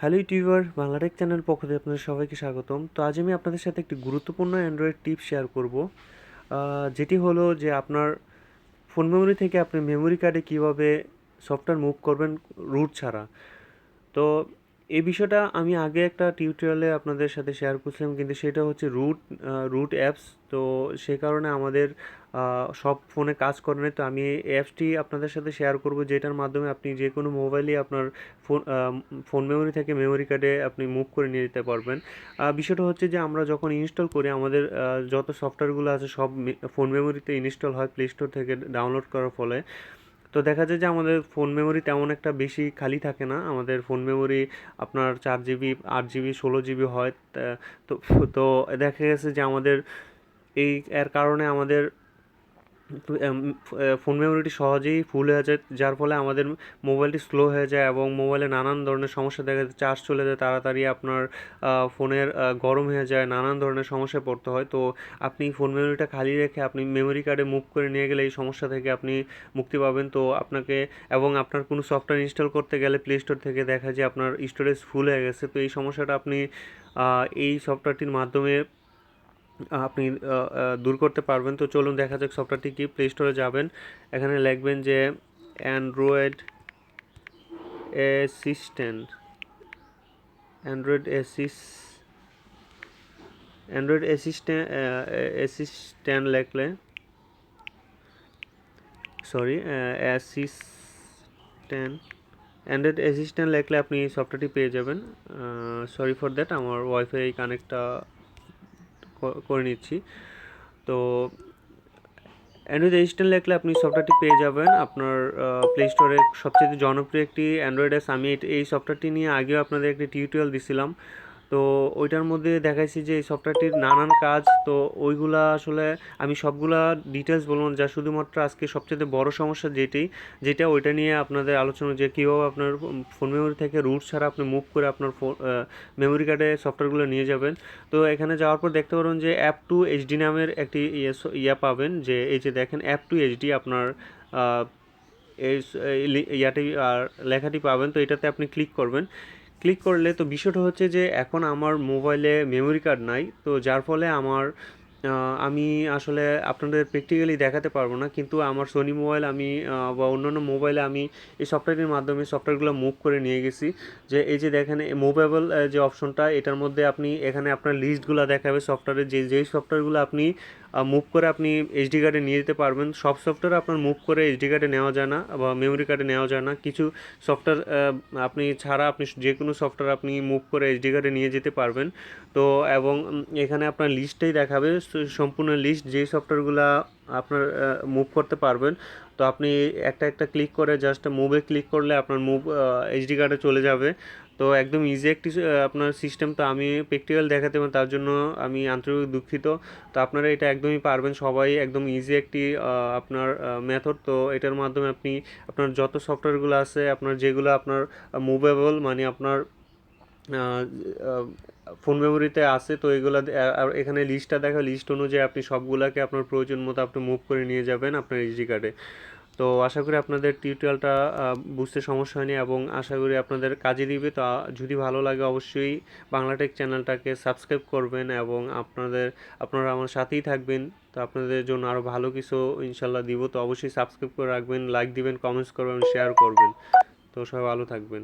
Hello YouTuber Bangla Tech channel পক্ষ থেকে আপনাদের সবাইকে স্বাগতম। তো আজ আমি আপনাদের সাথে একটি গুরুত্বপূর্ণ অ্যান্ড্রয়েড টিপ শেয়ার করব যেটি হলো যে আপনার ফোন মেমোরি থেকে আপনি মেমোরি কার্ডে কীভাবে সফটওয়্যার মুভ করবেন রুট ছাড়া। তো এই বিষয়টা আমি আগে একটা টিউটোরিয়ালে আপনাদের সাথে শেয়ার করছিলাম, কিন্তু সেটা হচ্ছে রুট রুট অ্যাপস তো সে কারণে আমাদের সব ফোনে কাজ করে না। তো আমি এই অ্যাপসটি আপনাদের সাথে শেয়ার করব, যেটার মাধ্যমে আপনি যে কোনো মোবাইলে আপনার ফোন ফোন মেমোরি থেকে মেমোরি কার্ডে আপনি মুভ করে নিয়ে যেতে পারবেন। বিষয়টা হচ্ছে যে আমরা যখন ইনস্টল করি, আমাদের যত সফটওয়্যারগুলো আছে সব ফোন মেমোরিতে ইনস্টল হয় প্লে স্টোর থেকে ডাউনলোড করার ফলে। তো দেখা যায় যে আমাদের ফোন মেমোরি তেমন একটা বেশি খালি থাকে না। আমাদের ফোন মেমোরি আপনার চার জিবি আট জিবি ষোলো জিবি হয়। তো তো দেখা গেছে যে আমাদের এই, এর কারণে আমাদের ফোন মেমোরিটি সহজেই ফুল হয়ে যায়, যার ফলে আমাদের মোবাইলটি স্লো হয়ে যায় এবং মোবাইলে নানান ধরনের সমস্যা দেখা যায়, চার্জ চলে যায়, তাড়াতাড়ি আপনার ফোনের গরম হয়ে যায়, নানান ধরনের সমস্যায় পড়তে হয়। তো আপনি ফোন মেমোরিটা খালি রেখে আপনি মেমোরি কার্ডে মুভ করে নিয়ে গেলে এই সমস্যা থেকে আপনি মুক্তি পাবেন। তো আপনাকে এবং আপনার কোনো সফটওয়্যার ইনস্টল করতে গেলে প্লে স্টোর থেকে দেখা যায় আপনার স্টোরেজ ফুল হয়ে গেছে। তো এই সমস্যাটা আপনি এই সফটওয়্যারটির মাধ্যমে আপনি দূর করতে পারবেন। তো চলুন দেখা যাক সফটওয়্যারটি কি প্লে স্টোরে যাবেন। এখানে লিখবেন যে android assistant android assist android assistant assistant লেখলে sorry assistant android assistant লেখলে আপনি সফটওয়্যারটি পেয়ে যাবেন। সরি ফর দ্যাট আমার ওয়াইফাই কানেক্টটা করে নিচ্ছি। তো অ্যান্ড্রয়েড অ্যাসিস্ট্যান্ট লেখলে আপনি সফটওয়্যারটি পেয়ে যাবেন। আপনার প্লে স্টোরে সবচেয়ে জনপ্রিয় একটি অ্যান্ড্রয়েড অ্যাপস আমি এই সফটওয়্যারটি নিয়ে আগেও আপনাদের একটি টিউটোরিয়াল দিছিলাম। তো ওইটার মধ্যে দেখাইছি যে এই সফটওয়্যারটির নানান কাজ তো ওইগুলা আসলে আমি সবগুলা ডিটেলস বলব না, যা শুধুমাত্র আজকে সবচেয়ে বড় সমস্যা যেটি যেটা ওইটা নিয়ে আপনাদের আলোচনা যে কীভাবে আপনার ফোন মেমোরি থেকে রুট ছাড়া আপনি মুভ করে আপনার ফোন মেমোরি কার্ডে সফটওয়্যারগুলো নিয়ে যাবেন। তো এখানে যাওয়ার পর দেখতে পারবেন যে অ্যাপ টু এইচডি নামের একটি ইয়ে ইয়া পাবেন যে এই যে দেখেন অ্যাপ টু এইচডি আপনার এই ইয়াটি আর লেখাটি পাবেন তো এটাতে আপনি ক্লিক করবেন। ক্লিক করলে তো বিষয়টা হচ্ছে যে এখন আমার মোবাইলে মেমোরি কার্ড নাই, তো যার ফলে আমার আমি আসলে আপনাদের প্র্যাকটিক্যালি দেখাতে পারব না, কিন্তু আমার সোনি মোবাইল আমি বা অন্যান্য মোবাইলে আমি এই সফটওয়্যারের মাধ্যমে সফটওয়্যারগুলো মুভ করে নিয়ে গেছি। যে এই যে দেখেন মুভেবল যে অপশনটা এটার মধ্যে আপনি এখানে আপনার লিস্টগুলো দেখাবে সফটওয়্যারের যে যেই সফটওয়্যারগুলো আপনি মুভ করে আপনি এইচডি কার্ডে নিয়ে যেতে পারবেন। সব সফটওয়্যার আপনার মুভ করে এইচডি কার্ডে নেওয়া যায় না বা মেমোরি কার্ডে নেওয়া যায় না। কিছু সফটওয়্যার আপনি ছাড়া আপনি যে কোনো সফটওয়্যার আপনি মুভ করে এইচডি কার্ডে নিয়ে যেতে পারবেন। তো, এবং এখানে আপনার লিস্টেই দেখাবে। সম্পূর্ণ লিস্ট যে সফটওয়্যারগুলো আপনার মুভ করতে পারবেন। তো আপনি একটা একটা ক্লিক করে জাস্ট মুভে ক্লিক করলে আপনার মুভ এইচডি কার্ডে চলে যাবে। তো একদম ইজি একটি আপনার সিস্টেম তো আমি প্র্যাকটিক্যাল দেখাতে পারি, তার জন্য আমি আন্তরিক দুঃখিত। তো আপনারা এটা একদমই পারবেন। সবাই একদম ইজি একটি আপনার মেথড তো এটার মাধ্যমে আপনি, আপনার যত সফটওয়্যারগুলো আছে, আপনার যেগুলো আপনার মুভেবল মানে আপনার ফোন মেমোরিতে আছে, তো এগুলো এখানে লিস্টটা দেখা লিস্ট অনুযায়ী আপনি সবগুলোকে আপনার প্রয়োজন মতো আপনি মুভ করে নিয়ে যাবেন আপনার এইচডি কার্ডে তো আশা করি আপনাদের টিউটোরিয়ালটা বুঝতে সমস্যা হয়নি এবং আশা করি আপনাদের কাজে দিবে। তো যদি ভালো লাগে অবশ্যই বাংলাটেক চ্যানেলটাকে সাবস্ক্রাইব করবেন এবং আপনাদের, আপনারা আমার সাথেই থাকবেন। তো আপনাদের জন্য আরও ভালো কিছু ইনশাল্লাহ দিব। তো অবশ্যই সাবস্ক্রাইব করে রাখবেন লাইক দিবেন কমেন্টস করবেন শেয়ার করবেন। তো সবাই ভালো থাকবেন।